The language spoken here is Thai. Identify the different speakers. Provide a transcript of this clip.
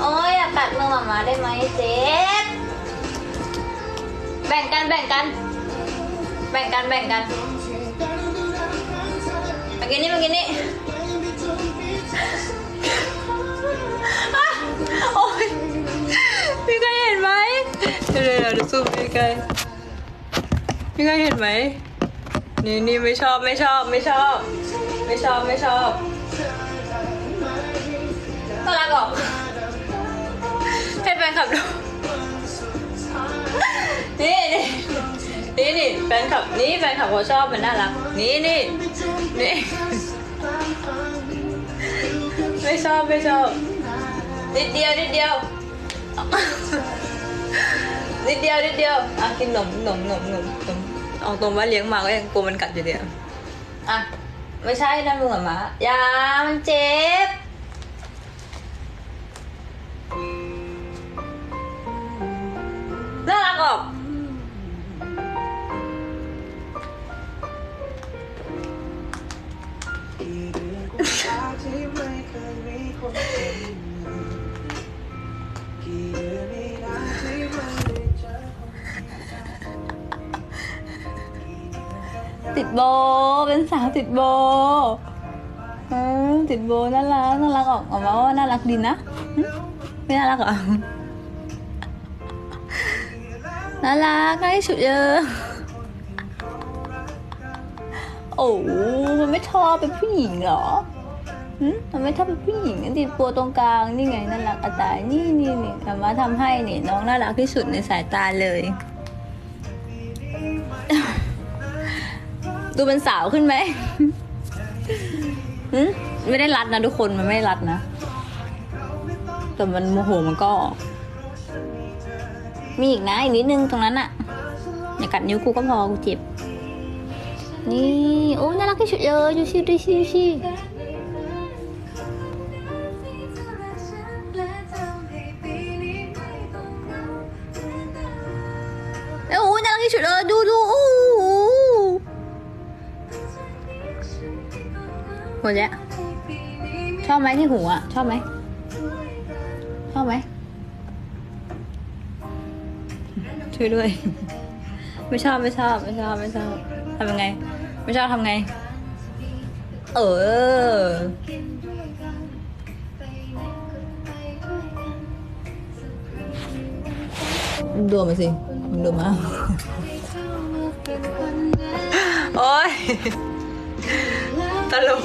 Speaker 1: โอ้ยอยากกัดมือหมามาได้ไหมเจ็บแบ่งกันแบ่งกัน แบ่งกันแบ่งกันเมื่อกี้นี่เมื่อกี้นี่อะโอ้ยพี่ไก่เห็นไหมเดี๋ยวเดี๋ยวเดี๋ยวซูมพี่ไก่พี่ไก่เห็นไหมนี่นี่ไม่ชอบไม่ชอบไม่ชอบ ไม่ชอบไม่ชอบ ลับดูนี่นี่นี่นี่แฟนคลับนี่แฟนคลับเขาชอบมันน่ารัก นี่นี่นี่ไม่ชอบไม่ชอบนิดเดียวนิดเดียวนิดเดียวนิดเดียวอะกินหนมหนมหนมหนมหนมเอาตรงว่าเลี้ยงมาก็ยังกลัวมันกัดอยู่เดียวอะไม่ใช่นะมึงอะหมาอย่ามันเจ็บ ติดโบ เป็นสาวติดโบเออติดโบน่ารักน่ารักออกออกมาว่าน่ารักดีนะไม่น่ารักเหรอน่ารักให้สุดเยอะโอ้มันไม่ชอบเป็นผู้หญิงเหรอหึมันไม่ชอบเป็นผู้หญิงติดโบตรงกลางนี่ไงน่ารักอาตายนี่นี่นี่อามาทำให้นี่น้องน่ารักที่สุดในสายตาเลย ดูเป็นสาวขึ้นไหมหึไม่ได้รัดนะทุกคนมันไม่รัดนะ แต่มันโมโหมันก็ มีอีกนะอีกนิดนึงตรงนั้นอะอย่ากัดนิ้วกูก็พอกูเจ็บ นี่โอ้น่ารักที่สุดเลยดูชิดูชิดูชิเอ้ยโอ้น่ารักที่สุดเลยดูดู หมดแล้ว ชอบไหมที่หูอะ ชอบไหม ชอบไหม ช่วยด้วย ไม่ชอบไม่ชอบ ไม่ชอบไม่ชอบทำยังไง ไม่ชอบทำไง เออดูมาสิดูมาโอ้ยตลก